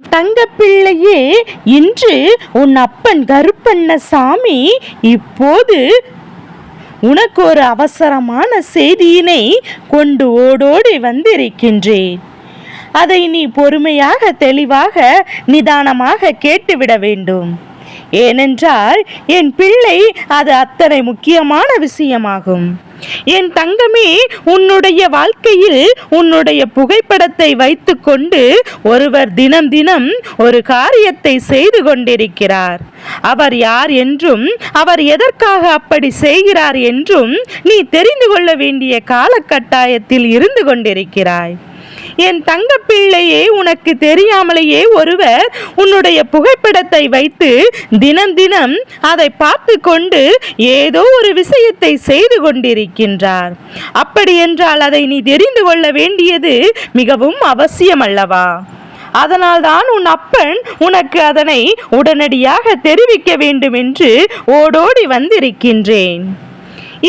தங்கப்பிள்ளையே இன்று உன் அப்பன் கருப்பண்ண சாமி இப்போது உனக்கு ஒரு அவசரமான செய்தியினை கொண்டு ஓடோடி வந்திருக்கின்றேன். அதை நீ பொறுமையாக தெளிவாக நிதானமாக கேட்டுவிட வேண்டும். ஏனென்றால் என் பிள்ளை அது அத்தனை முக்கியமான விஷயமாகும். என் தங்கமே உன்னுடைய வாழ்க்கையில் உன்னுடைய புகைப்படத்தை வைத்துக்கொண்டு ஒருவர் தினம் தினம் ஒரு காரியத்தை செய்து கொண்டிருக்கிறார். அவர் யார் என்றும் அவர் எதற்காக அப்படி செய்கிறார் என்றும் நீ தெரிந்து கொள்ள வேண்டிய காலகட்டாயத்தில் இருந்து கொண்டிருக்கிறாய். என் தங்க பிள்ளையே உனக்கு தெரியாமலேயே ஒருவர் உன்னுடைய புகைப்படத்தை வைத்து தினம் தினம் அதை பார்த்து கொண்டு ஏதோ ஒரு விஷயத்தை செய்து கொண்டிருக்கின்றார். அப்படி என்றால் அதை நீ தெரிந்து கொள்ள வேண்டியது மிகவும் அவசியம் அல்லவா அதனால்தான் உன் அப்பன் உனக்கு அதனை உடனடியாக தெரிவிக்க வேண்டும் என்று ஓடோடி வந்திருக்கின்றேன்.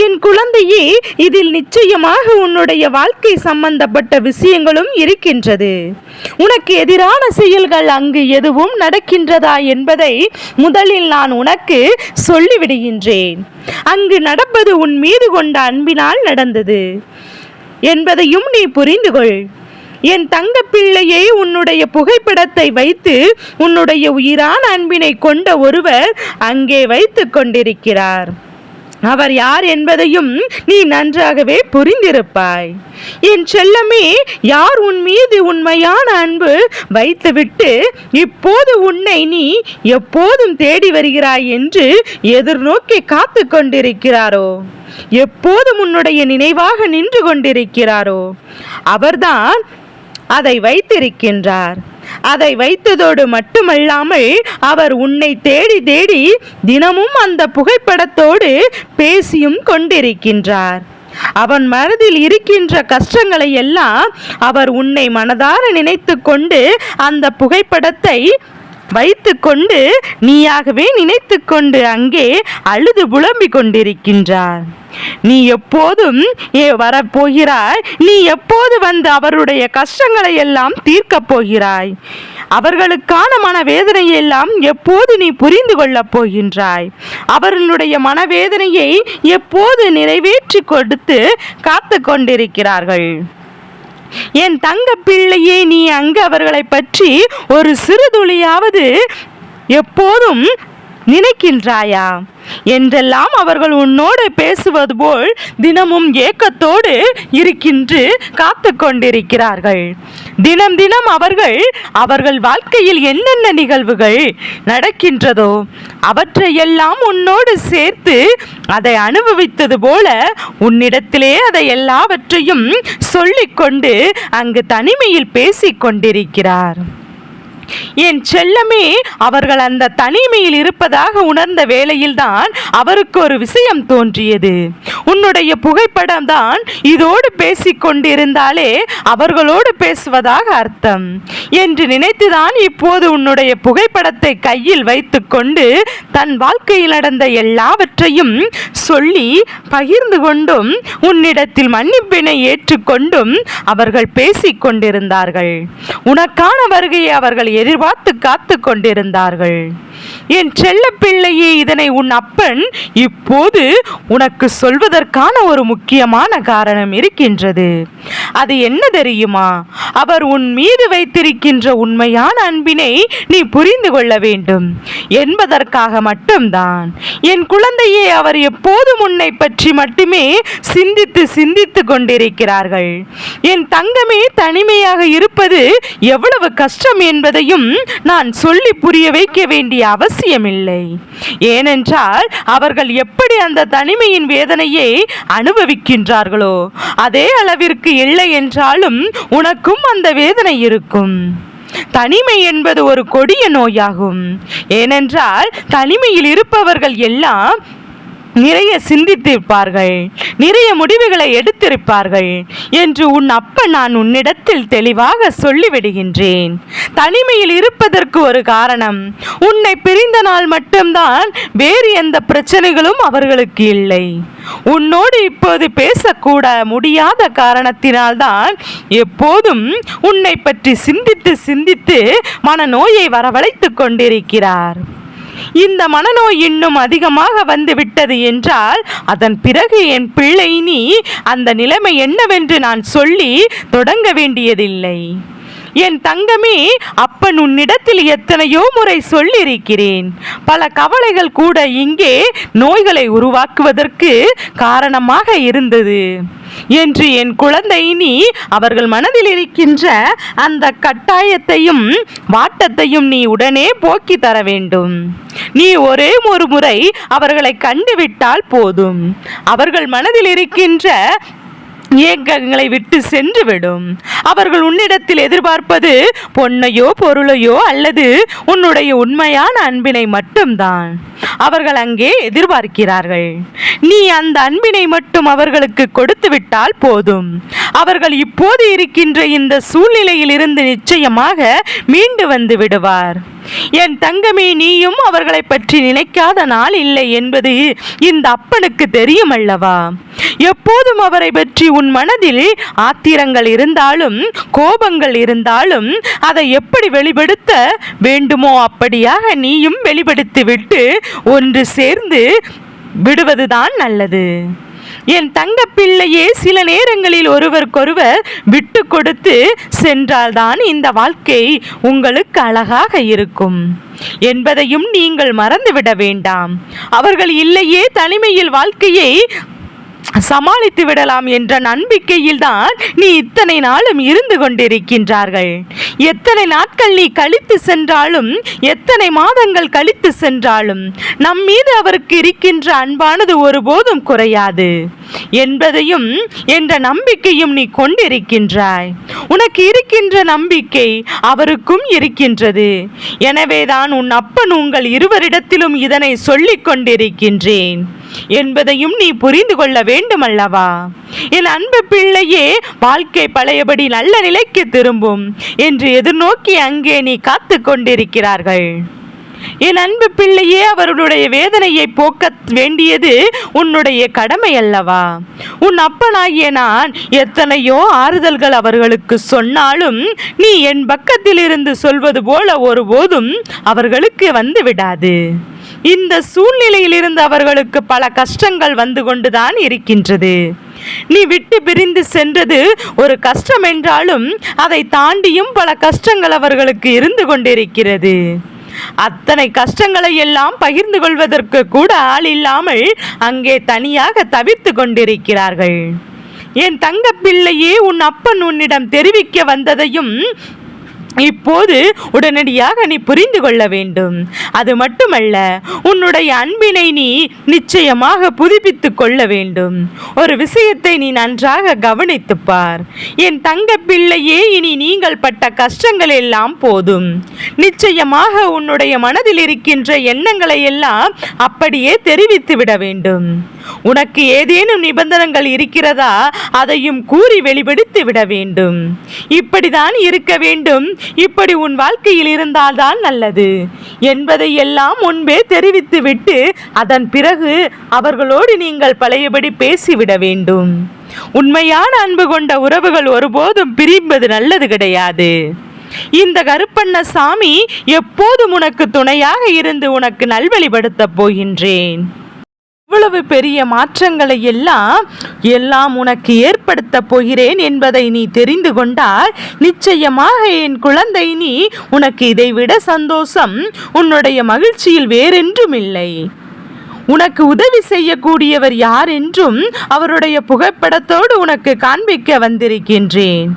என் குழந்தையே இதில் நிச்சயமாக உன்னுடைய வாழ்க்கை சம்பந்தப்பட்ட விஷயங்களும் இருக்கின்றது. உனக்கு எதிரான செயல்கள் அங்கு எதுவும் நடக்கின்றதா என்பதை முதலில் நான் உனக்கு சொல்லிவிடுகின்றேன். அங்கு நடப்பது உன் மீது கொண்ட அன்பினால் நடந்தது என்பதையும் நீ புரிந்து கொள் என் தங்க பிள்ளையை உன்னுடைய புகைப்படத்தை வைத்து உன்னுடைய உயிரான அன்பினை கொண்ட ஒருவர் அங்கே வைத்து கொண்டிருக்கிறார். அவர் யார் என்பதையும் நீ நன்றாகவே புரிந்திருப்பாய். என் செல்லமே யார் உன் மீது உண்மையான அன்பு வைத்துவிட்டு இப்போது உன்னை நீ எப்போதும் தேடி வருகிறாய் என்று எதிர்நோக்கி காத்து கொண்டிருக்கிறாரோ? எப்போதும் உன்னுடைய நினைவாக நின்று கொண்டிருக்கிறாரோ? அவர்தான் அதை வைத்திருக்கின்றார். அதை வைத்ததோடு மட்டுமல்லாமல் அவர் உன்னை தேடி தேடி தினமும் அந்த புகைப்படத்தோடு பேசியும் கொண்டிருக்கின்றார். அவன் மனதில் இருக்கின்ற கஷ்டங்களை எல்லாம் அவர் உன்னை மனதார நினைத்து கொண்டு அந்த புகைப்படத்தை வைத்துக்கொண்டு நீயாகவே நினைத்து கொண்டு அங்கே அழுது புலம்பிக் கொண்டிருக்கின்றார் நீ எப்போதும் ஏ வரப்போகிறாய். நீ எப்போது வந்து அவருடைய கஷ்டங்களை எல்லாம் தீர்க்கப் போகிறாய். அவர்களுக்கான மனவேதனையை எல்லாம் எப்போது நீ புரிந்து கொள்ளப் போகின்றாய். அவர்களுடைய மனவேதனையை எப்போது நிறைவேற்றி கொடுத்து காத்து கொண்டிருக்கிறார்கள். என் தங்க பிள்ளையே நீ அங்கு அவர்களை பற்றி ஒரு சிறு துளியாவது எப்போதும் நினைக்கின்றாயா? என்றெல்லாம் அவர்கள் உன்னோடு பேசுவது போல் தினமும் ஏக்கத்தோடு இருக்கின்று காத்து கொண்டிருக்கிறார்கள் தினம் தினம் அவர்கள் அவர்கள் வாழ்க்கையில் என்னென்ன நிகழ்வுகள் நடக்கின்றதோ அவற்றையெல்லாம் உன்னோடு சேர்த்து அதை அனுபவித்தது போல உன்னிடத்திலே அதை எல்லாவற்றையும் சொல்லிக்கொண்டு அங்கு தனிமையில் பேசிக் கொண்டிருக்கிறார் என் செல்லமே அவர்கள் அந்த தனிமையில் இருப்பதாக உணர்ந்த வேளையில்தான் அவருக்கு ஒரு விஷயம் தோன்றியது. உன்னுடைய புகைப்படம் தான் இதோடு பேசிக் கொண்டிருந்தாலே அவர்களோடு பேசுவதாக அர்த்தம். என்று நினைத்துதான் இப்போது உன்னுடைய புகைப்படத்தை கையில் வைத்துக்கொண்டு தன் வாழ்க்கையில் நடந்த எல்லாவற்றையும் சொல்லி பகிர்ந்து கொண்டும் உன்னிடத்தில் மன்னிப்பினை ஏற்றுக்கொண்டும் அவர்கள் பேசிக் கொண்டிருந்தார்கள். உனக்கான வருகையை அவர்கள் எதிர்பார்த்து காத்து கொண்டிருந்தார்கள். என் செல்ல பிள்ளையே இதனை உன் அப்பன் இப்போது உனக்கு சொல்வதற்கான ஒரு முக்கியமான காரணம் இருக்கின்றது. அது என்ன தெரியுமா? அவர் உன் மீது வைத்திருக்கின்ற உண்மையான அன்பினை நீ புரிந்து கொள்ள வேண்டும். என்பதற்காக மட்டும்தான். என் குழந்தையே அவர் எப்போதும் உன்னை பற்றி மட்டுமே சிந்தித்து சிந்தித்து கொண்டிருக்கிறார்கள். என் தங்கமே தனிமையாக இருப்பது எவ்வளவு கஷ்டம் என்பதை அனைத்தையும் நான் சொல்லி புரிய வைக்க வேண்டிய அவசியமில்லை. ஏனென்றால் அவர்கள் எப்படி அந்த தனிமையின் வேதனையை அனுபவிக்கின்றார்களோ அதே அளவிற்கு இல்லை என்றாலும் உனக்கும் அந்த வேதனை இருக்கும். தனிமை என்பது ஒரு கொடிய நோயாகும். ஏனென்றால் தனிமையில் இருப்பவர்கள் எல்லாம் நிறைய சிந்தித்திருப்பார்கள் நிறைய முடிவுகளை எடுத்திருப்பார்கள் என்று உன் அப்ப நான் உன்னிடத்தில் தெளிவாக சொல்லிவிடுகின்றேன். தனிமையில் இருப்பதற்கு ஒரு காரணம் உன்னை பிரிந்த நாள் மட்டும்தான் வேறு எந்த பிரச்சனைகளும் அவர்களுக்கு இல்லை. உன்னோடு இப்போது பேசக்கூட முடியாத காரணத்தினால்தான் எப்போதும் உன்னை பற்றி சிந்தித்து சிந்தித்து மனநோயை வரவழைத்துக் கொண்டிருக்கிறார். இந்த மனநோய் இன்னும் அதிகமாக வந்துவிட்டது என்றால் அதன் பிறகு என் பிள்ளை நீ அந்த நிலைமை என்னவென்று நான் சொல்லி தொடங்க வேண்டியதில்லை. என் தங்கமே அப்பன் உன்னிடத்தில் எத்தனையோ முறை சொல்லியிருக்கிறேன். பல கவலைகள் கூட இங்கே நோய்களை உருவாக்குவதற்கு காரணமாக இருந்தது. என்று என் குழந்தை நீ அவர்கள் மனதில் இருக்கின்ற அந்த கட்டாயத்தையும் வாட்டத்தையும் நீ உடனே போக்கி தர வேண்டும். நீ ஒரே ஒரு முறை அவர்களை கண்டுவிட்டால் போதும். அவர்கள் மனதில் இருக்கின்ற இயக்கங்களை விட்டு சென்றுவிடும். அவர்கள் உன்னிடத்தில் எதிர்பார்ப்பது பொன்னையோ பொருளையோ அல்லது உன்னுடைய உண்மையான அன்பினை மட்டும்தான். அவர்கள் அங்கே எதிர்பார்க்கிறார்கள். நீ அந்த அன்பினை மட்டும் அவர்களுக்கு கொடுத்து விட்டால் போதும். அவர்கள் இப்போது இருக்கின்ற இந்த சூழ்நிலையில் இருந்து நிச்சயமாக மீண்டு வந்து விடுவார். என் தங்கமே நீயும் அவர்களை பற்றி நினைக்காத நாள் இல்லை என்பது இந்த அப்பனுக்கு தெரியும் அல்லவா? எப்போதும் அவரை பற்றி உன் மனதில் ஆத்திரங்கள் இருந்தாலும் கோபங்கள் இருந்தாலும் அதை எப்படி வெளிப்படுத்த வேண்டுமோ அப்படியாக நீயும் வெளிப்படுத்திவிட்டு ஒன்று சேர்ந்து விடுவதுதான் நல்லது. என் தங்க பிள்ளையே சில நேரங்களில் ஒருவருக்கொருவர் விட்டு கொடுத்து சென்றால்தான் இந்த வாழ்க்கை உங்களுக்கு அழகாக இருக்கும். என்பதையும் நீங்கள் மறந்துவிட வேண்டாம். அவர்கள் இல்லையே தனிமையில் வாழ்க்கையை சமாளித்து விடலாம் என்ற நம்பிக்கையில் தான் நீ இத்தனை நாளும் இருந்து கொண்டிருக்கின்றார்கள். எத்தனை நாட்கள் நீ கழித்து சென்றாலும் எத்தனை மாதங்கள் கழித்து சென்றாலும் நம் மீது அவருக்கு இருக்கின்ற அன்பானது ஒருபோதும் குறையாது. என்பதையும் என்ற நம்பிக்கையும் நீ கொண்டிருக்கின்றாய். உனக்கு இருக்கின்ற நம்பிக்கை அவருக்கும் இருக்கின்றது. எனவேதான் உன் அப்பன் உங்கள் இருவரிடத்திலும் இதனை சொல்லிக் கொண்டிருக்கின்றேன். என்பதையும் நீ புரிந்து கொள்ள வேண்டுமல்லவா? என் அன்பு பிள்ளையே வாழ்க்கை பழையபடி நல்ல நிலைக்கு திரும்பும் என்று எதிர்நோக்கி அங்கே நீ காத்து கொண்டிருக்கிறார்கள். என் அன்பு பிள்ளையே அவர்களுடைய வேதனையை போக்க வேண்டியது உன்னுடைய கடமை அல்லவா உன் அப்பனாகிய நான் எத்தனையோ ஆறுதல்கள் அவர்களுக்கு சொன்னாலும் நீ என் பக்கத்தில் இருந்து சொல்வது போல ஒருபோதும் அவர்களுக்கு வந்து விடாது. இந்த சூழ்நிலையிலிருந்து அவர்களுக்கு பல கஷ்டங்கள் வந்து கொண்டுதான் இருக்கின்றது. நீ விட்டு பிரிந்து சென்றது ஒரு கஷ்டம் என்றாலும் அதை தாண்டியும் பல கஷ்டங்கள் அவர்களுக்கு இருந்து கொண்டிருக்கிறது. அத்தனை கஷ்டங்களை எல்லாம் பகிர்ந்து கொள்வதற்கு கூட ஆள் இல்லாமல் அங்கே தனியாக தவித்து கொண்டிருக்கிறார்கள். என் தங்க பிள்ளையே உன் அப்பன் உன்னிடம் தெரிவிக்க வந்ததையும் இப்போது உடனடியாக நீ புரிந்து கொள்ள வேண்டும். அது மட்டுமல்ல உன்னுடைய அன்பினை நீ நிச்சயமாக புதுப்பித்து கொள்ள வேண்டும். ஒரு விஷயத்தை நீ நன்றாக கவனித்துப்பார் என் தங்க பிள்ளையே இனி நீங்கள் பட்ட கஷ்டங்கள் எல்லாம் போதும். நிச்சயமாக உன்னுடைய மனதில் இருக்கின்ற எண்ணங்களை எல்லாம் அப்படியே தெரிவித்து விட வேண்டும். உனக்கு ஏதேனும் நிபந்தனைகள் இருக்கிறதா அதையும் கூறி வெளிப்படுத்தி விட வேண்டும். இப்படிதான் இருக்க வேண்டும். இப்படி உன் வாழ்க்கையில் இருந்தால்தான் நல்லது. என்பதை எல்லாம் முன்பே தெரிவித்துவிட்டு அதன் பிறகு அவர்களோடு நீங்கள் பழையபடி பேசிவிட வேண்டும். உண்மையான அன்பு கொண்ட உறவுகள் ஒருபோதும் பிரிப்பது நல்லது கிடையாது. இந்த கருப்பண்ண சாமி எப்போதும் உனக்கு துணையாக இருந்து உனக்கு நல்வழிப்படுத்தப் போகின்றேன். இவ்வளவு பெரிய மாற்றங்களை எல்லாம் எல்லாம் உனக்கு ஏற்படுத்த போகிறேன் என்பதை நீ தெரிந்து கொண்டால் நிச்சயமாக என் குழந்தை நீ உனக்கு இதைவிட சந்தோஷம் உன்னுடைய மகிழ்ச்சியில் வேறென்றும் இல்லை உனக்கு உதவி செய்யக்கூடியவர் யார் என்றும் அவருடைய புகைப்படத்தோடு உனக்கு காண்பிக்க வந்திருக்கின்றேன்.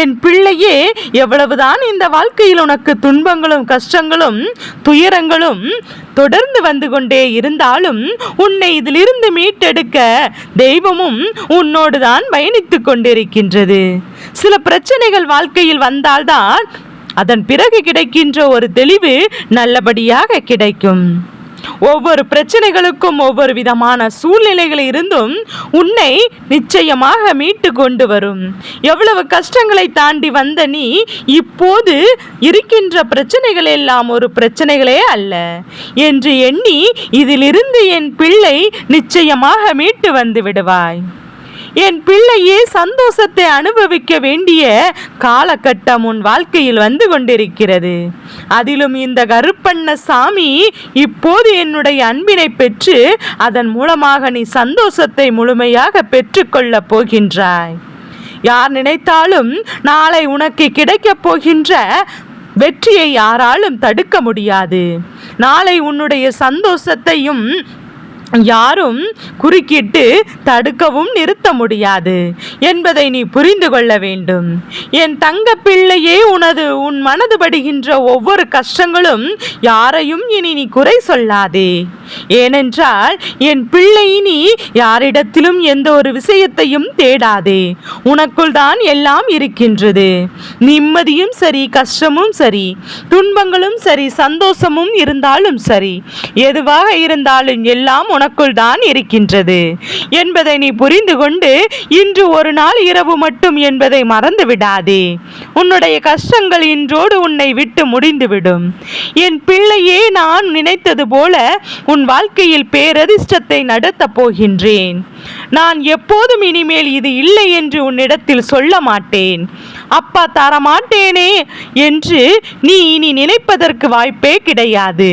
என் பிள்ளையே எவ்வளவுதான் இந்த வாழ்க்கையில் உனக்கு துன்பங்களும் கஷ்டங்களும் துயரங்களும் தொடர்ந்து வந்து கொண்டே இருந்தாலும் உன்னை இதிலிருந்து மீட்டெடுக்க தெய்வமும் உன்னோடு தான் பயணித்து கொண்டிருக்கின்றது. சில பிரச்சனைகள் வாழ்க்கையில் வந்தால்தான் அதன் பிறகு கிடைக்கின்ற ஒரு தெளிவு நல்லபடியாக கிடைக்கும். ஒவ்வொரு பிரச்சனைகளுக்கும் ஒவ்வொரு விதமான சூழ்நிலைகள் இருந்தும் உன்னை நிச்சயமாக மீட்டு கொண்டு வரும். எவ்வளவு கஷ்டங்களை தாண்டி வந்த நீ இப்போது இருக்கின்ற பிரச்சனைகள் எல்லாம் ஒரு பிரச்சனைகளே அல்ல. என்று எண்ணி இதிலிருந்து என் பிள்ளை நிச்சயமாக மீட்டு வந்து விடுவாய். என் பிள்ளையே சந்தோஷத்தை அனுபவிக்க வேண்டிய காலகட்டம் உன் வாழ்க்கையில் வந்து கொண்டிருக்கிறது. அதிலும் இந்த கருப்பண்ண சாமி இப்போது என்னுடைய அன்பினை பெற்று அதன் மூலமாக நீ சந்தோஷத்தை முழுமையாக பெற்றுக்கொள்ளப் போகின்றாய். யார் நினைத்தாலும் நாளை உனக்கு கிடைக்கப் போகின்ற வெற்றியை யாராலும் தடுக்க முடியாது. நாளை உன்னுடைய சந்தோஷத்தையும் யாரும் குறுக்கிட்டு தடுக்கவும் நிறுத்த முடியாது என்பதை நீ புரிந்து கொள்ள வேண்டும். என் தங்க பிள்ளையே உனது உன் மனது படுகின்ற ஒவ்வொரு கஷ்டங்களும் யாரையும் இனி நீ குறை சொல்லாதே. ஏனென்றால் என் பிள்ளை நீ யாரிடத்திலும் எந்த ஒரு விஷயத்தையும் தேடாதே. உனக்குள் தான் எல்லாம் இருக்கின்றது. நிம்மதியும் சரி கஷ்டமும் சரி துன்பங்களும் சரி சந்தோஷமும் இருந்தாலும் சரி எதுவாக இருந்தாலும் எல்லாம் உனக்குள் தான் இருக்கின்றது. என்பதை நீ புரிந்து கொண்டு இன்று ஒரு நாள் இரவு மட்டும் என்பதை மறந்து விடாதே. உன்னுடைய கஷ்டங்கள் இன்றோடு உன்னை விட்டு முடிந்துவிடும். என் பிள்ளையே நான் நினைத்தது போல உன் வாழ்க்கையில் பேரதிர்ஷ்டத்தை நடத்தப் போகின்றேன். நான் எப்போதும் இனிமேல் இது இல்லை என்று உன்னிடத்தில் சொல்ல மாட்டேன். அப்பா தரமாட்டேனே என்று நீ இனி நினைப்பதற்கு வாய்ப்பே கிடையாது.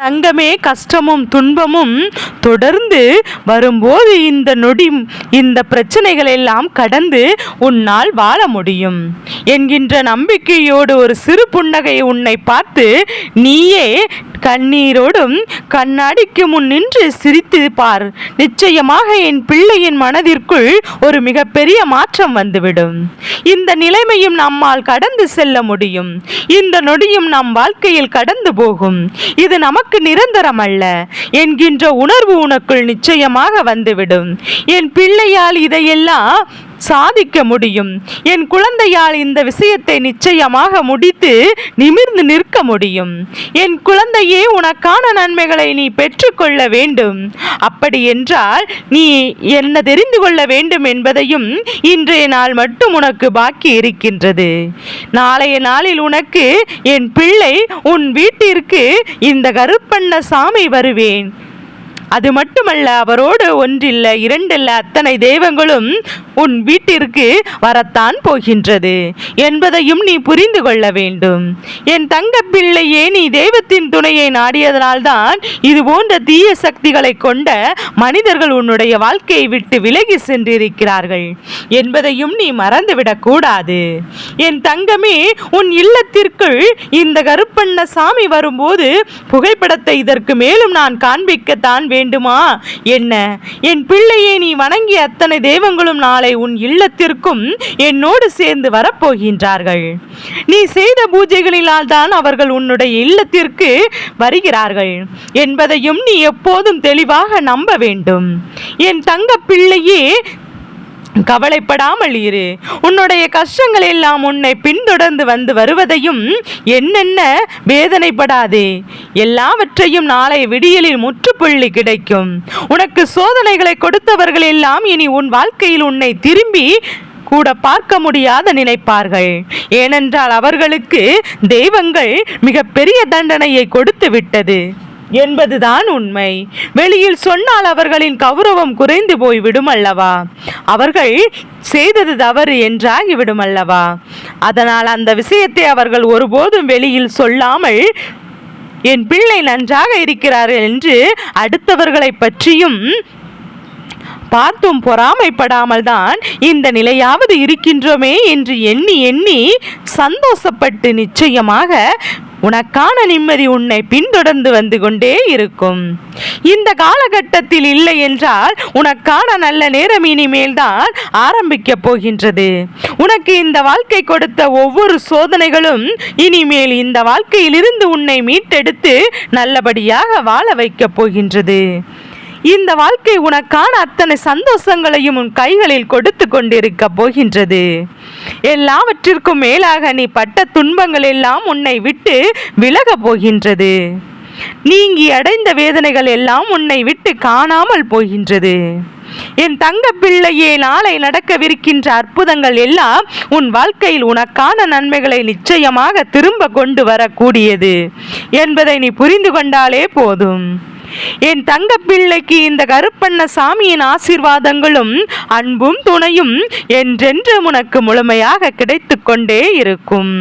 தங்கமே கஷ்டமும் துன்பமும் தொடர்ந்து வரும்போது இந்த நொடி இந்த பிரச்சனைகள் எல்லாம் கடந்து உன்னால் வாழ முடியும். என்கின்ற நம்பிக்கையோடு ஒரு சிறு புன்னகை உன்னை பார்த்து நீயே கண்ணீரோடும் கண்ணாடிக்கு முன் நின்று சிரித்து பார் நிச்சயமாக என் பிள்ளையின் மனதிற்குள் ஒரு மிகப்பெரிய மாற்றம் வந்துவிடும். இந்த நிலைமையும் நம்மால் கடந்து செல்ல முடியும். இந்த நொடியும் நம் வாழ்க்கையில் கடந்து போகும். இது நமக்கு நிரந்தரம் அல்ல என்கின்ற உணர்வு உனக்குள் நிச்சயமாக வந்துவிடும். என் பிள்ளையால் இதையெல்லாம் சாதிக்க முடியும். என் குழந்தையால் இந்த விஷயத்தை நிச்சயமாக முடித்து நிமிர்ந்து நிற்க முடியும். என் குழந்தையே உனக்கான நன்மைகளை நீ பெற்றுக்கொள்ள வேண்டும். அப்படி என்றால் நீ என்ன தெரிந்து கொள்ள வேண்டும் என்பதையும் இன்றைய நாள் மட்டும் உனக்கு பாக்கி இருக்கின்றது. நாளைய நாளில் உனக்கு என் பிள்ளை உன் வீட்டிற்கு இந்த கருப்பண்ண சாமி வருவேன். அது மட்டுமல்ல அவரோடு ஒன்றில்ல இரண்டில்ல அத்தனை தெய்வங்களும் உன் வீட்டிற்கு வரத்தான் போகின்றது என்பதையும் நீ புரிந்து கொள்ள வேண்டும். என் தங்க பிள்ளையே நீ தெய்வத்தின் துணையை நாடியதனால்தான் இது போன்ற தீய சக்திகளை கொண்ட மனிதர்கள் உன்னுடைய வாழ்க்கையை விட்டு விலகி சென்றிருக்கிறார்கள் என்பதையும் நீ மறந்துவிடக் கூடாது. என் தங்கமே உன் இல்லத்திற்குள் இந்த கருப்பண்ண சாமி வரும்போது புகைப்படத்தை இதற்கு மேலும் நான் காண்பிக்கத்தான் வேண்டுமா? என்ன? என் பிள்ளையை நீ வணங்கிய அத்தனை தெய்வங்களும் நாளை உன் இல்லத்திற்கும் என்னோடு சேர்ந்து வரப்போகின்றார்கள். நீ செய்த பூஜைகளினால் தான் அவர்கள் உன்னுடைய இல்லத்திற்கு வருகிறார்கள். என்பதையும் நீ எப்போதும் தெளிவாக நம்ப வேண்டும். என் தங்க பிள்ளையே கவலைப்படாமல் இரு. உன்னுடைய கஷ்டங்கள் எல்லாம் உன்னை பின்தொடர்ந்து வந்து வருவதையும் என்னென்ன வேதனைப்படாதே. எல்லாவற்றையும் நாளை விடியலில் முற்றுப்புள்ளி கிடைக்கும். உனக்கு சோதனைகளை கொடுத்தவர்கள் எல்லாம் இனி உன் வாழ்க்கையில் உன்னை திரும்பி கூட பார்க்க முடியாத நினைப்பார்கள். ஏனென்றால் அவர்களுக்கு தெய்வங்கள் மிகப்பெரிய தண்டனையை கொடுத்து விட்டது என்பதுதான் உண்மை. வெளியில் சொன்னால் அவர்களின் கௌரவம் குறைந்து போய்விடும் அல்லவா? அவர்கள் செய்தது தவறு என்றாகிவிடும் அல்லவா அதனால் அந்த விஷயத்தை அவர்கள் ஒருபோதும் வெளியில் சொல்லாமல் என் பிள்ளை நன்றாக இருக்கிறார்கள் என்று அடுத்தவர்களை பற்றியும் பார்த்தும் பொறாமைப்படாமல் தான் இந்த நிலையாவது இருக்கின்றோமே என்று எண்ணி எண்ணி சந்தோஷப்பட்டு நிச்சயமாக உனக்கான நிம்மதி உன்னை பின்தொடர்ந்து வந்து கொண்டே இருக்கும். இந்த காலகட்டத்தில் இல்லை என்றால் உனக்கான நல்ல நேரம் இனிமேல் தான் ஆரம்பிக்கப் போகின்றது. உனக்கு இந்த வாழ்க்கை கொடுத்த ஒவ்வொரு சோதனைகளும் இனிமேல் இந்த வாழ்க்கையிலிருந்து உன்னை மீட்டெடுத்து நல்லபடியாக வாழ வைக்கப் போகின்றது. இந்த வாழ்க்கை உனக்கான அத்தனை சந்தோஷங்களையும் உன் கைகளில் கொடுத்து கொண்டிருக்க போகின்றது. எல்லாவற்றிற்கும் மேலாக நீ பட்ட துன்பங்கள் எல்லாம் உன்னை விட்டு விலகப் போகின்றது. நீங்கி அடைந்த வேதனைகள் எல்லாம் உன்னை விட்டு காணாமல் போகின்றது. என் தங்க பிள்ளையே நாளை நடக்கவிருக்கின்ற அற்புதங்கள் எல்லாம் உன் வாழ்க்கையில் உனக்கான நன்மைகளை நிச்சயமாக திரும்ப கொண்டு வரக்கூடியது என்பதை நீ புரிந்து கொண்டாலே போதும். என் தங்க பிள்ளைக்கு இந்த கருப்பண்ண சாமியின் ஆசீர்வாதங்களும் அன்பும் துணையும் என்றென்று உனக்கு முழுமையாக கிடைத்து கொண்டே இருக்கும்.